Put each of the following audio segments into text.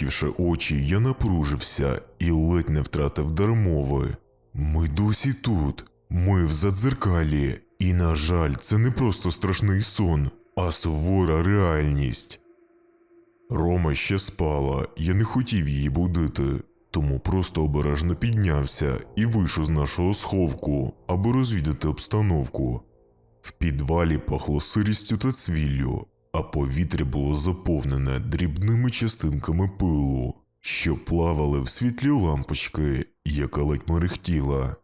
Розплющивши очі, я напружився і ледь не втратив дар мови. Ми досі тут, ми в задзеркалі, і, на жаль, це не просто страшний сон, а сувора реальність. Рома ще спала, я не хотів її будити, тому просто обережно піднявся і вийшов з нашого сховку, аби розвідати обстановку. В підвалі пахло сирістю та цвіллю, а повітря було заповнене дрібними частинками пилу, що плавали в світлі лампочки, яка ледь мерехтіла.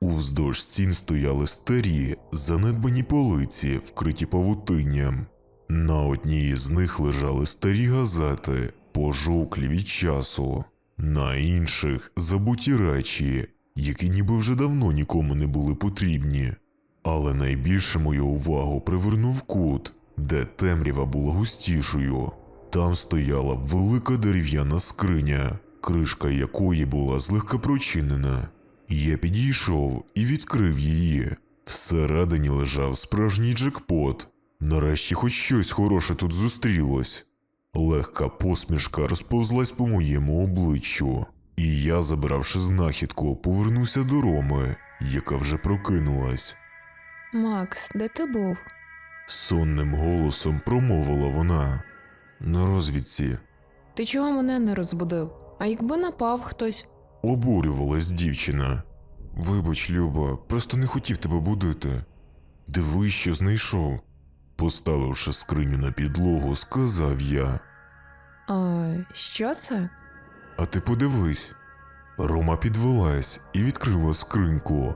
Уздовж стін стояли старі, занедбані полиці, вкриті павутинням. На одній з них лежали старі газети, пожовклі від часу, на інших забуті речі, які ніби вже давно нікому не були потрібні. Але найбільше мою увагу привернув кут, де темрява була густішою. Там стояла велика дерев'яна скриня, кришка якої була злегка прочинена. Я підійшов і відкрив її. Всередині лежав справжній джекпот. Нарешті хоч щось хороше тут зустрілось. Легка посмішка розповзлась по моєму обличчю, і я, забравши знахідку, повернувся до Роми, яка вже прокинулась. Макс, де ти був? Сонним голосом промовила вона. На розвідці Ти чого мене не розбудив? А якби напав хтось? обурювалась дівчина. Вибач, Люба, просто не хотів тебе будити. Дивись, що знайшов. Поставивши скриню на підлогу, сказав я. А, що це? А ти подивись. Рома підвелась і відкрила скриньку.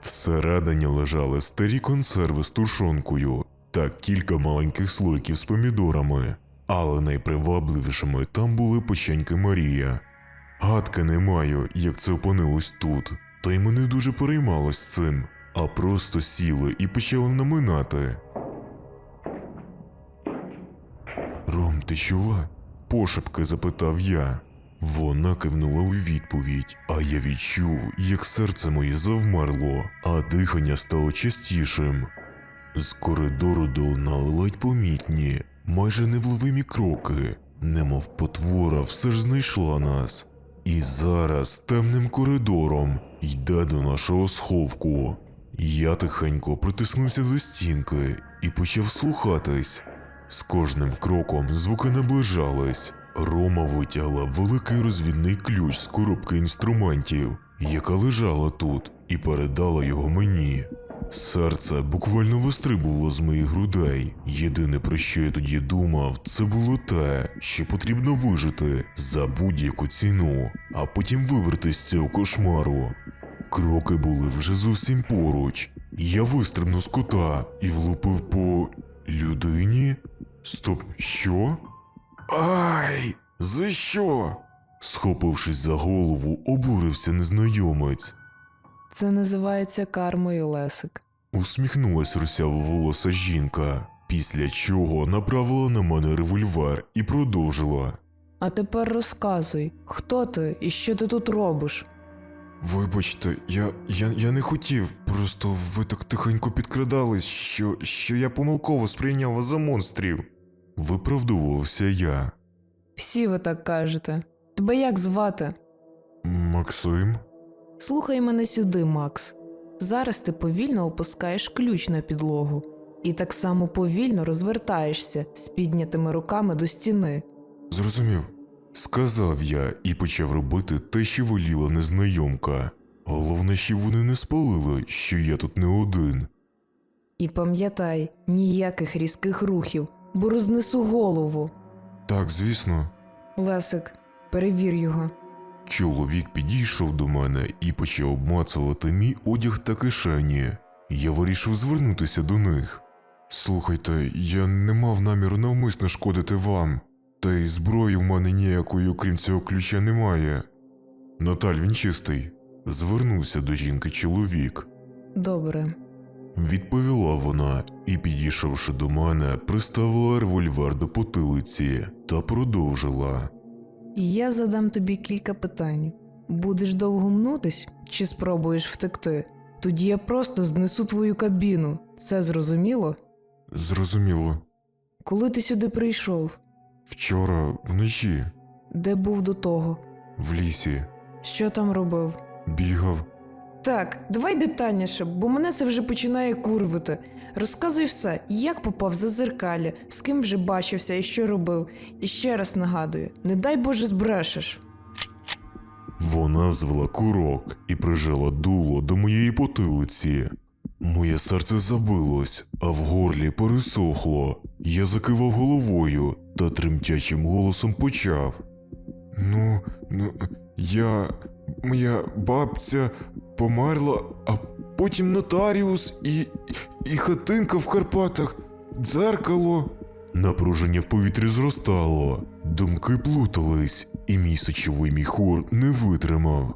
Всередині лежали старі консерви з тушонкою та кілька маленьких слойків з помідорами, але найпривабливішими там були печеньки Марія. Гадки не маю, як це опинилось тут, та й мене дуже переймалось цим, а просто сіли і почали наминати. Ром, ти чула? пошепки запитав я. Вона кивнула у відповідь, а я відчув, як серце моє завмерло, а дихання стало частішим. З коридору долунали ледь помітні, майже невловимі кроки, немов потвора все ж знайшла нас. І зараз темним коридором йде до нашого сховку. Я тихенько притиснувся до стінки і почав слухатись. З кожним кроком звуки наближались. Рома витягла великий розвідний ключ з коробки інструментів, яка лежала тут, і передала його мені. Серце буквально вистрибувало з моїх грудей. Єдине, про що я тоді думав, це було те, що потрібно вижити за будь-яку ціну, а потім вибрати з цього кошмару. Кроки були вже зовсім поруч. Я вистрибнув з кута і влупив по людині. Стоп, що? Ай! За що? Схопившись за голову, обурився незнайомець. Це називається кармою Лесик. Усміхнулась русява волоса жінка, після чого направила на мене револьвер і продовжила. А тепер розказуй, хто ти і що ти тут робиш? Вибачте, я, я, я не хотів, просто ви так тихенько підкрадались, що, що я помилково сприйняв вас за монстрів. Виправдовувався я. Всі ви так кажете. Тебе як звати? Максим? Слухай мене сюди, Макс. Зараз ти повільно опускаєш ключ на підлогу і так само повільно розвертаєшся з піднятими руками до стіни. Зрозумів. Сказав я і почав робити те, що воліла незнайомка. Головне, що вони не спалили, що я тут не один. І пам'ятай, ніяких різких рухів, бо рознесу голову. Так, звісно. Лесик, перевір його. Чоловік підійшов до мене і почав обмацувати мій одяг та кишені. Я вирішив звернутися до них. Слухайте, я не мав наміру навмисно шкодити вам, та й зброї в мене ніякої, окрім цього ключа, немає. Наталь, він чистий. Звернувся до жінки чоловік. Добре. Відповіла вона і, підійшовши до мене, приставила револьвер до потилиці та продовжила. Я задам тобі кілька питань. Будеш довго мнутись чи спробуєш втекти? Тоді я просто знесу твою кабіну. Це зрозуміло? Зрозуміло, Коли ти сюди прийшов? вчора вночі Де був до того? В лісі. Що там робив? Бігав. Так, давай детальніше, бо мене це вже починає курвити. Розказуй все, як попав за зеркалі, з ким вже бачився і що робив. І ще раз нагадую: не дай Боже збрешеш. Вона взвела курок і прижала дуло до моєї потилиці. Моє серце забилось, а в горлі пересохло. Я закивав головою та тремтячим голосом почав. Ну, ну, я. Моя бабця померла, а потім нотаріус і. і хатинка в Карпатах, дзеркало. Напруження в повітрі зростало, думки плутались, і мій сочовий міхур не витримав.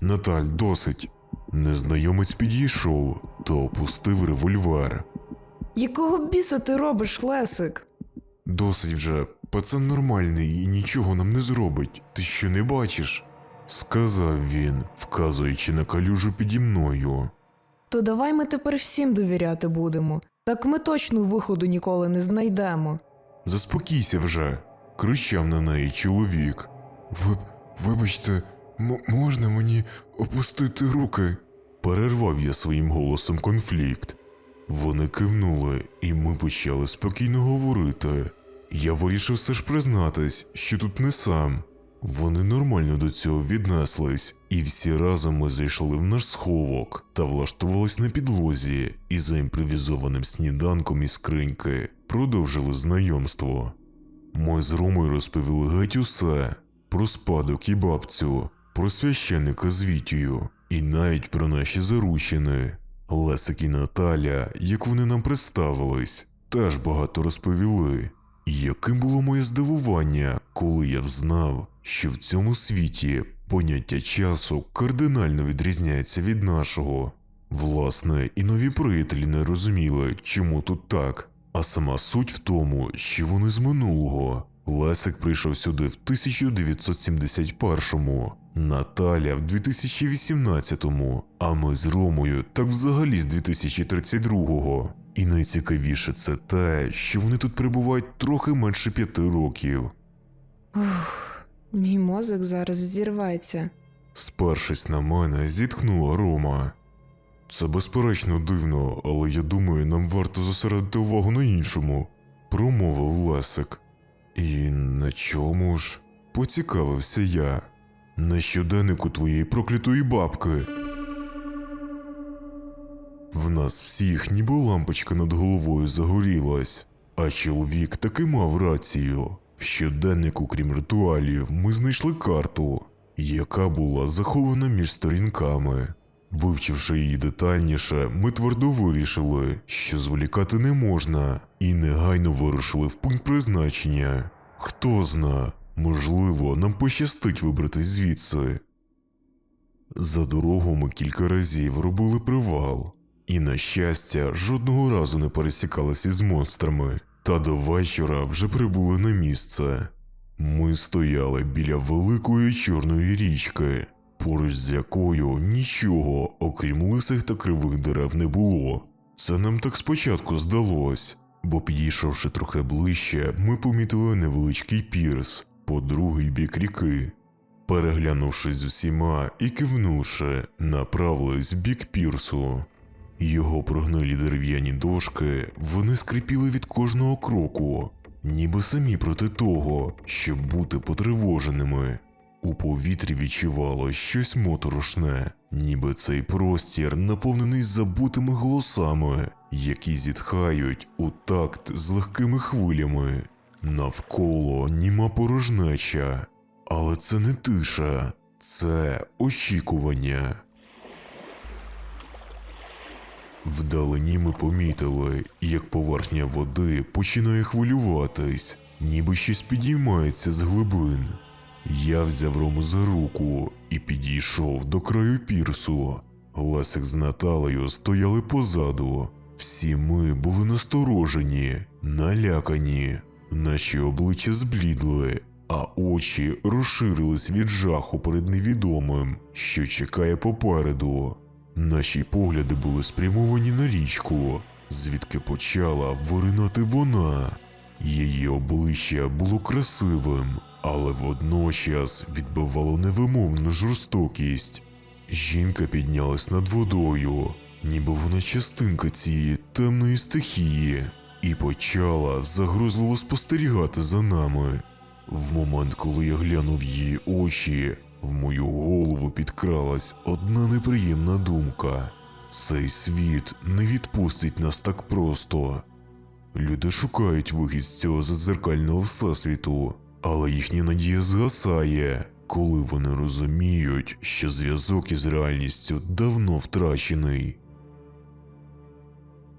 Наталь, досить. Незнайомець підійшов та опустив револьвер. Якого біса ти робиш, Лесик? Досить вже, пацан нормальний і нічого нам не зробить. Ти що не бачиш? сказав він, вказуючи на калюжу піді мною. То давай ми тепер всім довіряти будемо. Так ми точно виходу ніколи не знайдемо. Заспокійся вже, кричав на неї чоловік. Ви, вибачте, можна мені опустити руки? Перервав я своїм голосом конфлікт. Вони кивнули, і ми почали спокійно говорити. Я вирішив все ж признатись, що тут не сам. Вони нормально до цього віднеслись, і всі разом ми зайшли в наш сховок та влаштувались на підлозі і за імпровізованим сніданком із скриньки продовжили знайомство. Ми з Ромою розповіли геть усе про спадок і бабцю, про священника з Вітію і навіть про наші заручини. Лесик і Наталя, як вони нам представились, теж багато розповіли. Яким було моє здивування, коли я взнав, що в цьому світі поняття часу кардинально відрізняється від нашого. Власне, і нові приятелі не розуміли, чому тут так. А сама суть в тому, що вони з минулого. Лесик прийшов сюди в 1971-му, Наталя в 2018-му, а ми з Ромою так взагалі з 2032-го. І найцікавіше це те, що вони тут перебувають трохи менше п'яти років. Ух, мій мозок зараз взірветься. Спершись на мене, зітхнула Рома. Це безперечно дивно, але я думаю, нам варто зосередити увагу на іншому, промовив Лесик. І на чому ж? поцікавився я. На щоденнику твоєї проклятої бабки. В нас всіх ніби лампочка над головою загорілась, а чоловік таки мав рацію. В щоденнику, крім ритуалів, ми знайшли карту, яка була захована між сторінками. Вивчивши її детальніше, ми твердо вирішили, що зволікати не можна, і негайно вирушили в пункт призначення. Хто зна, можливо, нам пощастить вибратись звідси. За дорогу ми кілька разів робили привал, і, на щастя, жодного разу не пересікалися з монстрами, та до вечора вже прибули на місце. Ми стояли біля великої чорної річки, поруч з якою нічого, окрім лисих та кривих дерев, не було. Це нам так спочатку здалось, бо підійшовши трохи ближче, ми помітили невеличкий пірс по другий бік ріки. Переглянувшись з усіма і кивнувши, направились в бік пірсу. Його прогнилі дерев'яні дошки вони скрипіли від кожного кроку, ніби самі проти того, щоб бути потривоженими. У повітрі відчувало щось моторошне, ніби цей простір наповнений забутими голосами, які зітхають у такт з легкими хвилями. Навколо німа порожнеча, але це не тиша, це очікування. Вдалині ми помітили, як поверхня води починає хвилюватись, ніби щось підіймається з глибин. Я взяв Рому за руку і підійшов до краю пірсу. Лесик з Наталею стояли позаду. Всі ми були насторожені, налякані, наші обличчя зблідли, а очі розширились від жаху перед невідомим, що чекає попереду. Наші погляди були спрямовані на річку, звідки почала виринати вона. Її обличчя було красивим, але водночас відбивало невимовну жорстокість. Жінка піднялась над водою, ніби вона частинка цієї темної стихії, і почала загрозливо спостерігати за нами. В момент, коли я глянув її очі, в мою голову підкралась одна неприємна думка: цей світ не відпустить нас так просто. Люди шукають вихід з цього задзеркального всесвіту, але їхня надія згасає, коли вони розуміють, що зв'язок із реальністю давно втрачений.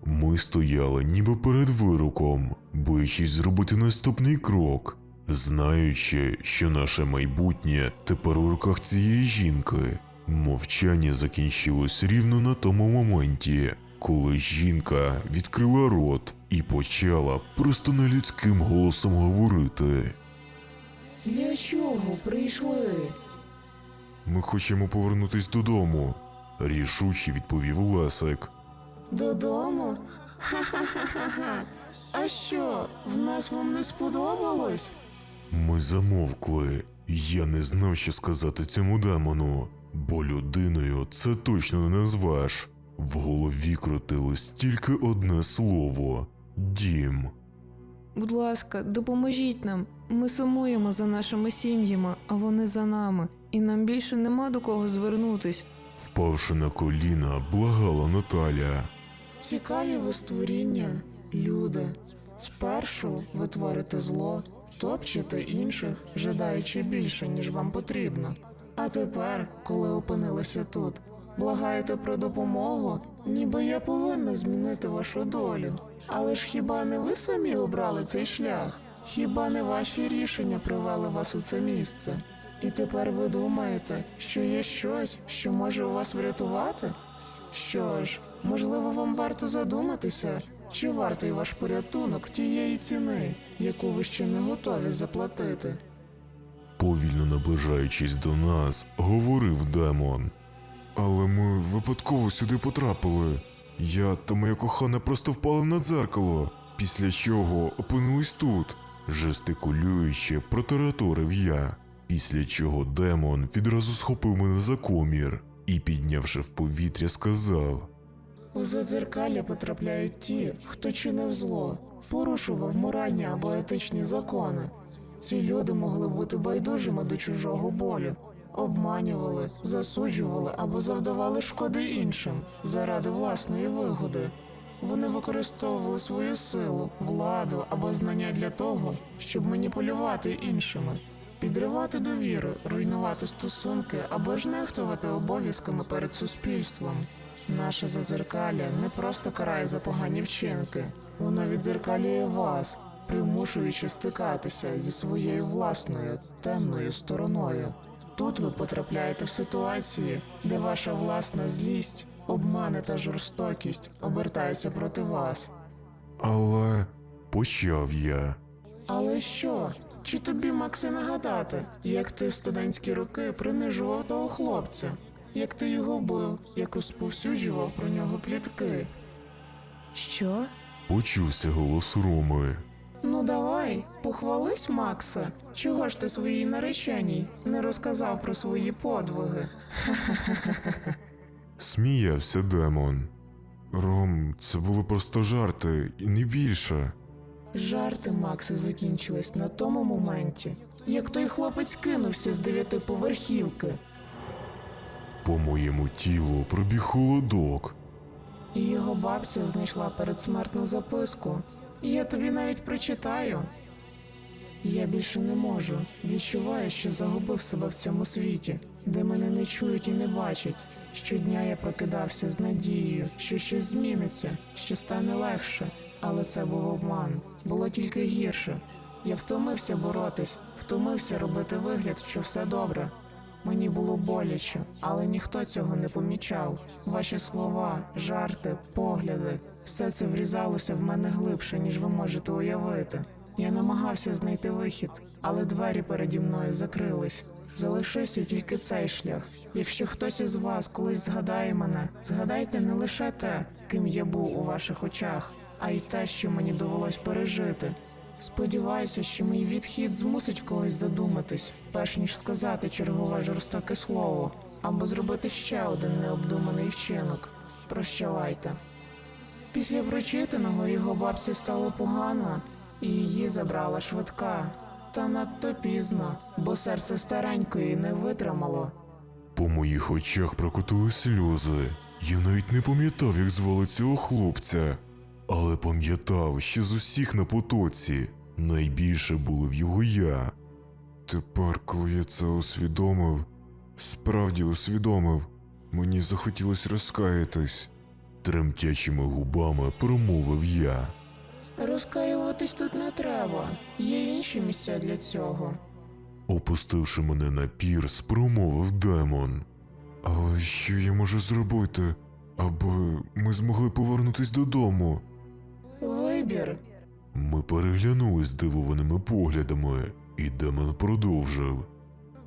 Ми стояли ніби перед вироком, боячись зробити наступний крок, знаючи, що наше майбутнє тепер у руках цієї жінки. Мовчання закінчилось рівно на тому моменті, коли жінка відкрила рот і почала просто нелюдським голосом говорити. Для чого прийшли? Ми хочемо повернутись додому, рішуче відповів Лесик. Додому? Ха-ха-ха-ха. А що, в нас вам не сподобалось? Ми замовкли. Я не знав, що сказати цьому демону, бо людиною це точно не назвеш. В голові крутилось тільки одне слово дім. Будь ласка, допоможіть нам. Ми сумуємо за нашими сім'ями, а вони за нами, і нам більше нема до кого звернутись. Впавши на коліна, благала Наталя. Цікаві ви створіння, люди. Спершу ви творите зло, топчете інших, жадаючи більше, ніж вам потрібно. А тепер, коли опинилися тут, благаєте про допомогу, ніби я повинна змінити вашу долю. Але ж хіба не ви самі обрали цей шлях? Хіба не ваші рішення привели вас у це місце? І тепер ви думаєте, що є щось, що може вас врятувати? Що ж, можливо, вам варто задуматися, чи вартий ваш порятунок тієї ціни, яку ви ще не готові заплатити. Повільно наближаючись до нас, говорив демон. Але ми випадково сюди потрапили. Я та моя кохана просто впали на дзеркало, після чого опинились тут, жестикулюючи, протараторив я. Після чого демон відразу схопив мене за комір і, піднявши в повітря, сказав: У задзеркалля потрапляють ті, хто чинив зло, порушував моральні або етичні закони. Ці люди могли бути байдужими до чужого болю, обманювали, засуджували або завдавали шкоди іншим заради власної вигоди. Вони використовували свою силу, владу або знання для того, щоб маніпулювати іншими, підривати довіру, руйнувати стосунки або ж нехтувати обов'язками перед суспільством. Наше задзеркалля не просто карає за погані вчинки, воно відзеркалює вас, примушуючи стикатися зі своєю власною темною стороною. Тут ви потрапляєте в ситуації, де ваша власна злість, обмани та жорстокість обертаються проти вас. Але почав я. Але що? Чи тобі, Максе, нагадати, як ти в студентські роки принижував того хлопця, як ти його бив, як розповсюджував про нього плітки? Що? Почувся голос Роми. Ну давай, похвались, Макса. Чого ж ти своїй нареченій не розказав про свої подвиги? Сміявся демон. Ром, це були просто жарти, і не більше. Жарти Макса закінчились на тому моменті, як той хлопець кинувся з дев'ятиповерхівки, По моєму тілу пробіг холодок. його бабця знайшла передсмертну записку. Я тобі навіть прочитаю. Я більше не можу. Відчуваю, що загубив себе в цьому світі, де мене не чують і не бачать. Щодня я прокидався з надією, що щось зміниться, що стане легше. Але це був обман. Було тільки гірше. Я втомився боротись, втомився робити вигляд, що все добре. Мені було боляче, але ніхто цього не помічав. Ваші слова, жарти, погляди все це врізалося в мене глибше, ніж ви можете уявити. Я намагався знайти вихід, але двері переді мною закрились. Залишився тільки цей шлях. Якщо хтось із вас колись згадає мене, згадайте не лише те, ким я був у ваших очах, а й те, що мені довелось пережити. Сподіваюся, що мій відхід змусить когось задуматись, перш ніж сказати чергове жорстоке слово, або зробити ще один необдуманий вчинок. Прощавайте. Після прочитаного його бабці стало погано, і її забрала швидка. Та надто пізно, бо серце старенької не витримало. По моїх очах прокотили сльози. Я навіть не пам'ятав, як звали цього хлопця, але пам'ятав, що з усіх на потоці найбільше були в його я. Тепер, коли я це усвідомив, справді усвідомив, мені захотілося розкаятись. Тремтячими губами промовив я. Розкаюватись тут не треба, є інші місця для цього. Опустивши мене на пірс, промовив демон. Але що я можу зробити, аби ми змогли повернутись додому? Вибір. Ми переглянулись здивованими поглядами, і демон продовжив.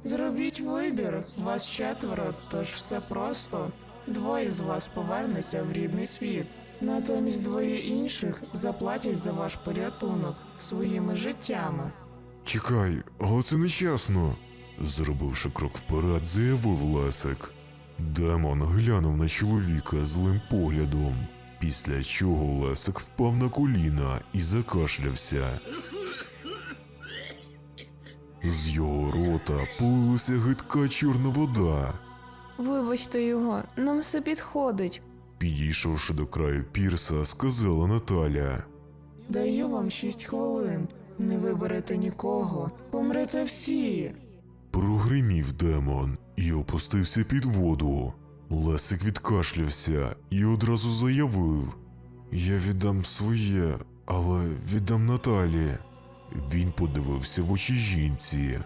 Зробіть вибір, вас четверо, тож все просто. Двоє з вас повернеться в рідний світ. Натомість двоє інших заплатять за ваш порятунок своїми життями. Чекай, але це нечесно. Зробивши крок вперед, заявив Лесик. Демон глянув на чоловіка злим поглядом, після чого Лесик впав на коліна і закашлявся. З його рота полилася гидка чорна вода. Вибачте його, нам все підходить. Підійшовши до краю пірса, сказала Наталя. Даю вам шість хвилин. Не виберете нікого, помрете всі. Прогримів демон і опустився під воду. Лесик відкашлявся і одразу заявив: Я віддам своє, але віддам Наталі. Він подивився в очі жінці.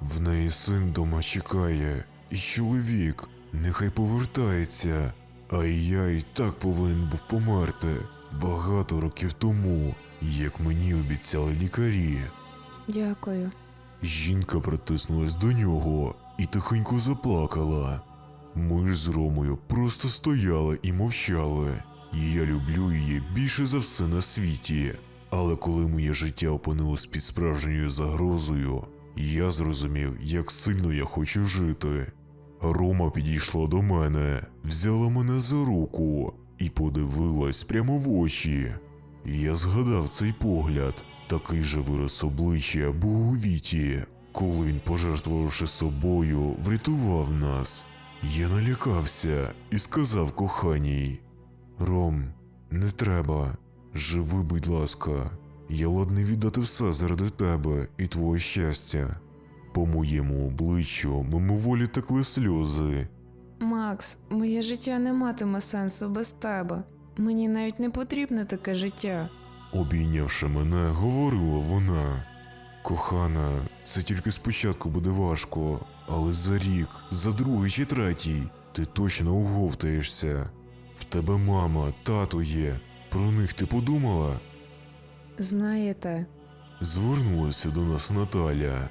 В неї син дома чекає, і чоловік нехай повертається. А я й так повинен був померти багато років тому, як мені обіцяли лікарі. Дякую. Жінка притиснулась до нього і тихенько заплакала. Ми ж з Ромою просто стояли і мовчали. І я люблю її більше за все на світі. Але коли моє життя опинилось під справжньою загрозою, я зрозумів, як сильно я хочу жити. Рома підійшла до мене, взяла мене за руку і подивилась прямо в очі. Я згадав цей погляд, такий же вираз обличчя був у віті, коли він, пожертвувавши собою, врятував нас. Я налякався і сказав коханій: Ром, не треба, живи, будь ласка, я ладний віддати все заради тебе і твого щастя. По моєму обличчю мимоволі текли сльози. Макс, моє життя не матиме сенсу без тебе. Мені навіть не потрібне таке життя. Обійнявши мене, говорила вона. Кохана, це тільки спочатку буде важко, але за рік, за другий чи третій, ти точно оговтаєшся. В тебе мама, тато є. Про них ти подумала? Знаєте, Звернулася до нас Наталя.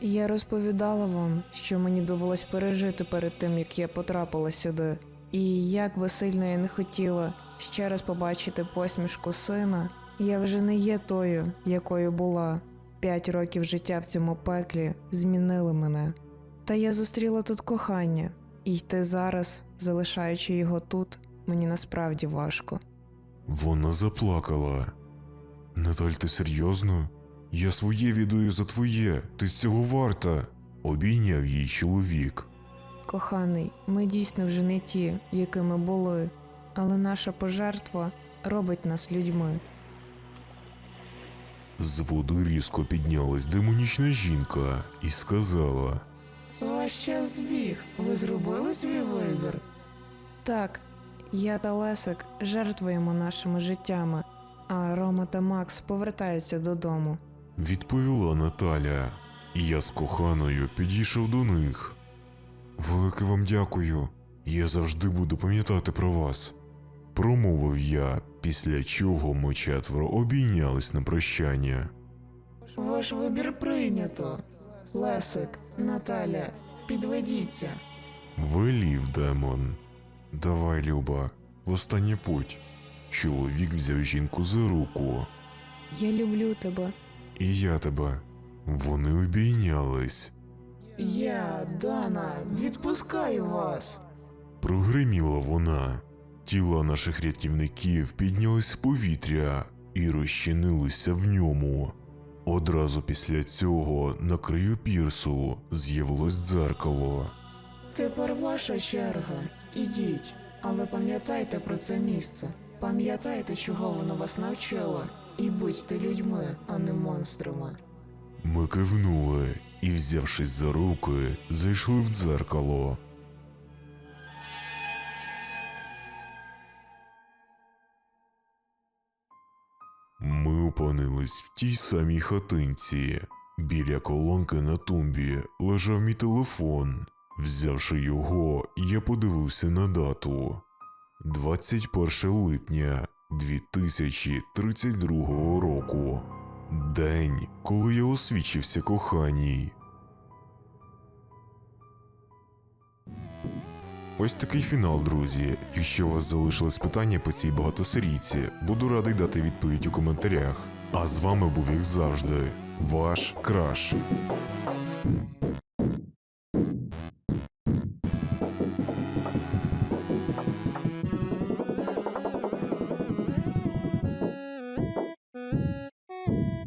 я розповідала вам, що мені довелось пережити перед тим, як я потрапила сюди. І як би сильно я не хотіла ще раз побачити посмішку сина, я вже не є тою, якою була. П'ять років життя в цьому пеклі змінили мене. Та я зустріла тут кохання, і йти зараз, залишаючи його тут, мені насправді важко. Вона заплакала. Наталь, ти серйозно? Я своє віддаю за твоє, ти цього варта. Обійняв її чоловік. Коханий, ми дійсно вже не ті, якими були, але наша пожертва робить нас людьми. З води різко піднялась демонічна жінка і сказала: Ваш час збіг. Ви зробили свій вибір? Так, я та Лесик жертвуємо нашими життями, а Рома та Макс повертаються додому. відповіла Наталя, і я з коханою підійшов до них. Велике вам дякую. Я завжди буду пам'ятати про вас. Промовив я, після чого ми четверо обійнялись на прощання. Ваш вибір прийнято. Лесик, Наталя, підведіться. Велів демон. Давай, Люба, в останній путь. Чоловік взяв жінку за руку. Я люблю тебе. і я тебе. Вони обійнялись. Я, Дана, відпускаю вас. Прогриміла вона. Тіла наших рятівників піднялись в повітря і розчинилися в ньому. Одразу після цього на краю пірсу з'явилось дзеркало. Тепер ваша черга. Ідіть, але пам'ятайте про це місце. Пам'ятайте, чого воно вас навчило, і будьте людьми, а не монстрами. Ми кивнули і, взявшись за руки, зайшли в дзеркало. Ми опинились в тій самій хатинці. Біля колонки на тумбі лежав мій телефон. Взявши його, я подивився на дату 21 липня 2032 року. День, коли я освічився коханій. Ось такий фінал, друзі. Якщо у вас залишилось питання по цій багатосерійці, буду радий дати відповідь у коментарях. А з вами був, як завжди, ваш краш.